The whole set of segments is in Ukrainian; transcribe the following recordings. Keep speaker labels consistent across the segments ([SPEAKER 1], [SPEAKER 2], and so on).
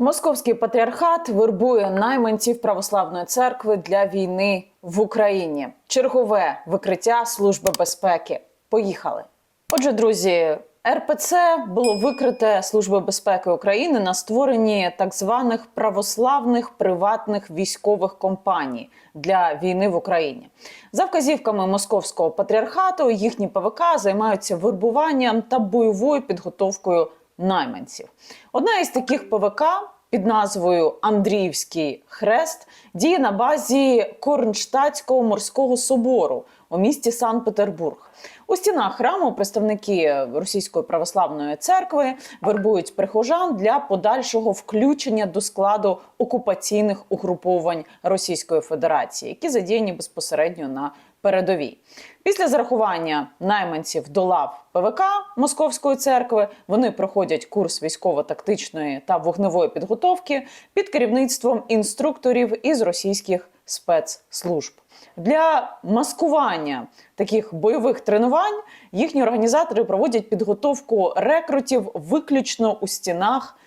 [SPEAKER 1] Московський патріархат вербує найманців православної церкви для війни в Україні. Чергове викриття Служби безпеки. Поїхали. Отже, друзі, РПЦ було викрите Службою безпеки України на створенні так званих православних приватних військових компаній для війни в Україні. За вказівками московського патріархату їхні ПВК займаються вербуванням та бойовою підготовкою найманців. Одна із таких ПВК під назвою Андріївський хрест діє на базі Корнштадтського морського собору у місті Санкт-Петербург. У стінах храму представники Російської православної церкви вербують прихожан для подальшого включення до складу окупаційних угруповань Російської Федерації, які задіяні безпосередньо на передовій. Після зарахування найманців до лав ПВК Московської церкви вони проходять курс військово-тактичної та вогневої підготовки під керівництвом інструкторів із російських спецслужб. Для маскування таких бойових тренувань їхні організатори проводять підготовку рекрутів виключно у стінах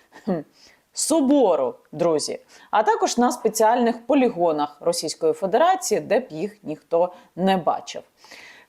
[SPEAKER 1] собору, друзі, а також на спеціальних полігонах Російської Федерації, де б їх ніхто не бачив.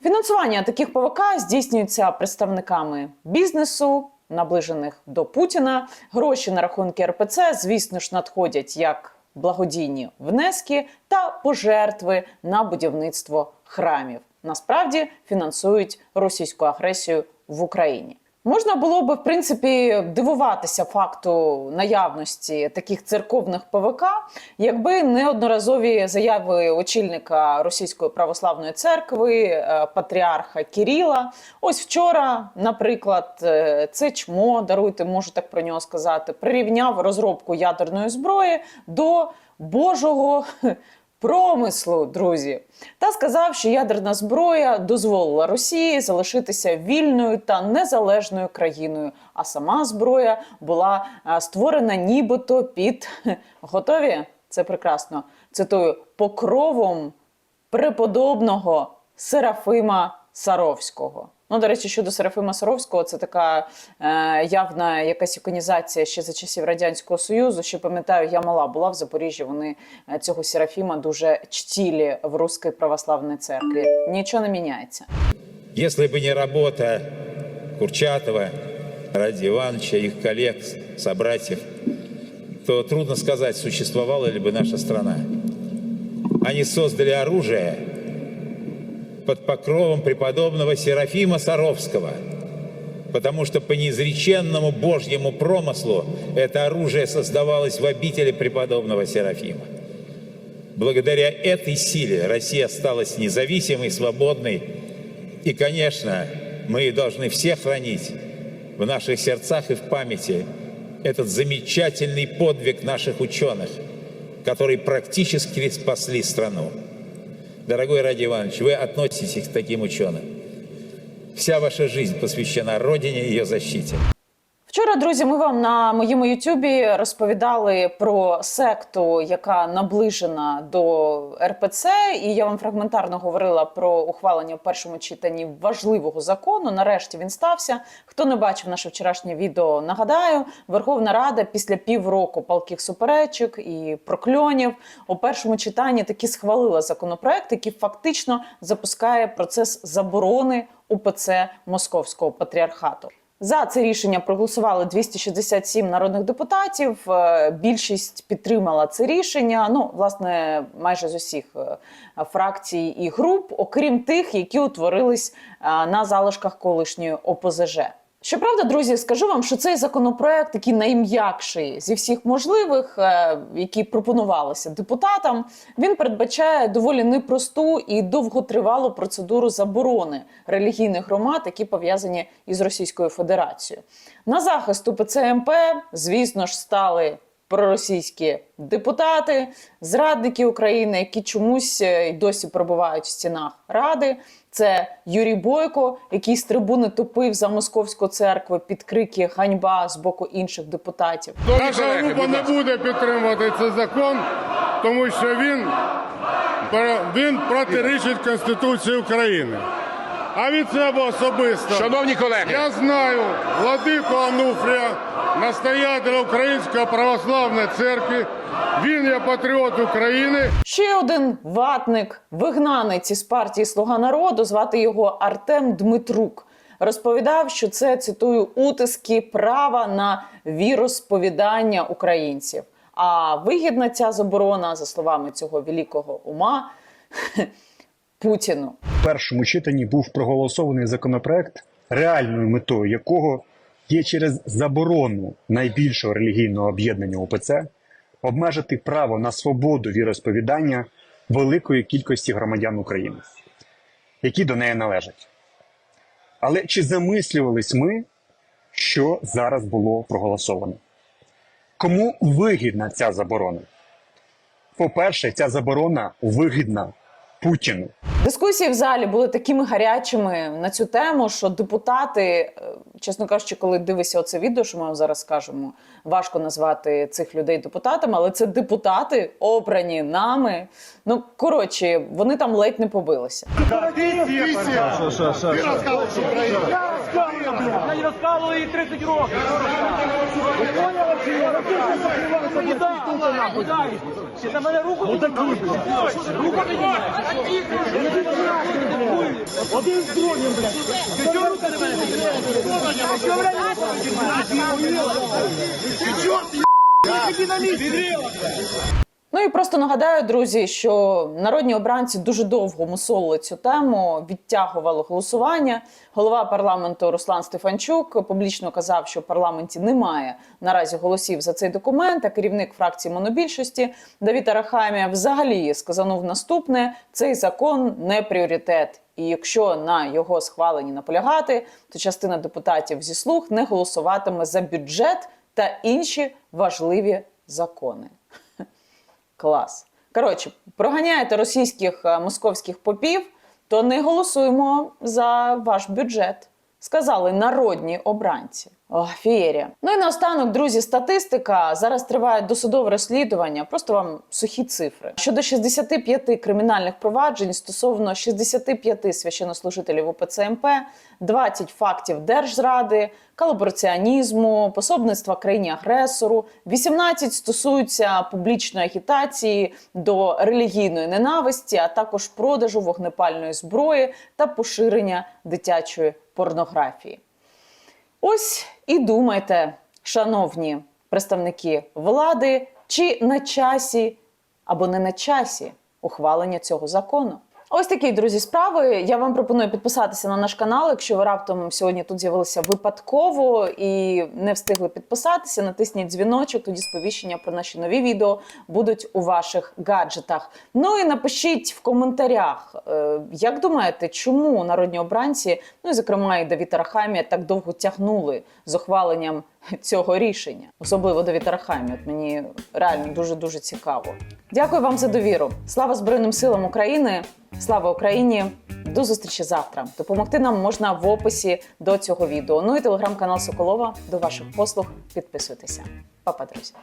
[SPEAKER 1] Фінансування таких ПВК здійснюється представниками бізнесу, наближених до Путіна. Гроші на рахунки РПЦ, звісно ж, надходять як благодійні внески та пожертви на будівництво храмів. Насправді фінансують російську агресію в Україні. Можна було би в принципі дивуватися факту наявності таких церковних ПВК, якби неодноразові заяви очільника Російської православної церкви, е, патріарха Кіріла. Ось вчора, наприклад, це чмо даруйте, можу так про нього сказати, прирівняв розробку ядерної зброї до Божого промислу, друзі, та сказав, що ядерна зброя дозволила Росії залишитися вільною та незалежною країною. А сама зброя була е, створена нібито під готові. Це прекрасно. Цитую покровом преподобного Серафима Саровського. Ну, до речі, щодо Серафима Саровського, це така е, явна якась іконізація ще за часів Радянського Союзу. Ще пам'ятаю, я мала була в Запоріжжі. Вони е, цього Серафіма дуже чтілі в Руській православній церкві. Нічого не міняється.
[SPEAKER 2] Если бы не работа Курчатова, Ради Ивановича, их коллег, собратьев, то трудно сказать, существовала ли бы наша страна. Они создали оружие под покровом преподобного Серафима Саровского, потому что по неизреченному Божьему промыслу это оружие создавалось в обители преподобного Серафима. Благодаря этой силе Россия осталась независимой, свободной. И, конечно, мы должны все хранить в наших сердцах и в памяти этот замечательный подвиг наших ученых, которые практически спасли страну. Дорогой Ради Иванович, вы относитесь к таким ученым. Вся ваша жизнь посвящена Родине и ее защите.
[SPEAKER 1] Вчора, друзі, ми вам на моєму Ютубі розповідали про секту, яка наближена до РПЦ, і я вам фрагментарно говорила про ухвалення в першому читанні важливого закону. Нарешті він стався. Хто не бачив наше вчорашнє відео, нагадаю, Верховна Рада після півроку палких суперечок і прокльонів у першому читанні таки схвалила законопроект, який фактично запускає процес заборони УПЦ Московського патріархату. За це рішення проголосували 267 народних депутатів. Е, Більшість підтримала це рішення. Ну, власне, майже з усіх е, фракцій і груп, окрім тих, які утворились е, на залишках колишньої ОПЗЖ. Щоправда, друзі, скажу вам, що цей законопроект, такий найм'якший зі всіх можливих, е, які пропонувалися депутатам, він передбачає доволі непросту і довготривалу процедуру заборони релігійних громад, які пов'язані із Російською Федерацією. На захист УПЦ МП, звісно ж, стали проросійські депутати, зрадники України, які чомусь е, й досі перебувають в стінах ради. Це Юрій Бойко, який з трибуни топив за московську церкву під крики ганьба з боку інших депутатів.
[SPEAKER 3] Наша група не буде підтримувати цей закон, тому що він, він протирічить Конституції України. А від себе особисто.
[SPEAKER 4] Шановні колеги,
[SPEAKER 3] Я знаю владику Ануфрія, настоятеля Української православної церкви. Він є патріот України.
[SPEAKER 1] Ще один ватник, вигнанець із партії Слуга народу, звати його Артем Дмитрук. Розповідав, що це цитую утиски права на віросповідання українців. А вигідна ця заборона, за словами цього великого ума, Путіну.
[SPEAKER 5] В першому читанні був проголосований законопроект, реальною метою якого є через заборону найбільшого релігійного об'єднання ОПЦ обмежити право на свободу віросповідання великої кількості громадян України, які до неї належать. Але чи замислювались ми, що зараз було проголосовано? Кому вигідна ця заборона? По-перше, ця заборона вигідна Путіну.
[SPEAKER 1] Дискусії в залі були такими гарячими на цю тему, що депутати, е, чесно кажучи, коли дивишся оце відео, що ми вам зараз скажемо, важко назвати цих людей депутатами, але це депутати, обрані нами. Ну коротше, вони там ледь не побилися.
[SPEAKER 6] Я не розказував їй 30 років. Ви поняли, чи ні? Куди? Чи на мене руку піднімаєш? Руку піднімаєш? Один з другим, блядь. Ти чого руку на мене піднімаєш? Ти чого, блядь, руку піднімаєш? Ти чого, ти Іди на місці.
[SPEAKER 1] Ну і просто нагадаю, друзі, що народні обранці дуже довго мусолили цю тему, відтягували голосування. Голова парламенту Руслан Стефанчук публічно казав, що в парламенті немає наразі голосів за цей документ. А керівник фракції монобільшості Давід Арахамія взагалі сказанув наступне: цей закон не пріоритет. І якщо на його схваленні наполягати, то частина депутатів зі слуг не голосуватиме за бюджет та інші важливі закони. Клас. Коротше, проганяєте російських е, московських попів, то не голосуємо за ваш бюджет. Сказали народні обранці. О, феєрія. Ну і наостанок, друзі, статистика. Зараз триває досудове розслідування. Просто вам сухі цифри. Щодо 65 кримінальних проваджень стосовно 65 священнослужителів УПЦ МП, 20 фактів держзради, колабораціонізму, пособництва країні-агресору, 18 стосуються публічної агітації до релігійної ненависті, а також продажу вогнепальної зброї та поширення дитячої порнографії. Ось і думайте, шановні представники влади, чи на часі або не на часі ухвалення цього закону. Ось такі, друзі, справи. Я вам пропоную підписатися на наш канал. Якщо ви раптом сьогодні тут з'явилися випадково і не встигли підписатися, натисніть дзвіночок, тоді сповіщення про наші нові відео будуть у ваших гаджетах. Ну і напишіть в коментарях, е, як думаєте, чому народні обранці, ну і зокрема і Давід Арахамія, так довго тягнули з ухваленням цього рішення, особливо до Арахамія. От мені реально дуже дуже цікаво. Дякую вам за довіру. Слава Збройним силам України! Слава Україні! До зустрічі завтра. Допомогти нам можна в описі до цього відео. Ну і телеграм-канал Соколова до ваших послуг. Підписуйтеся. Па-па, друзі.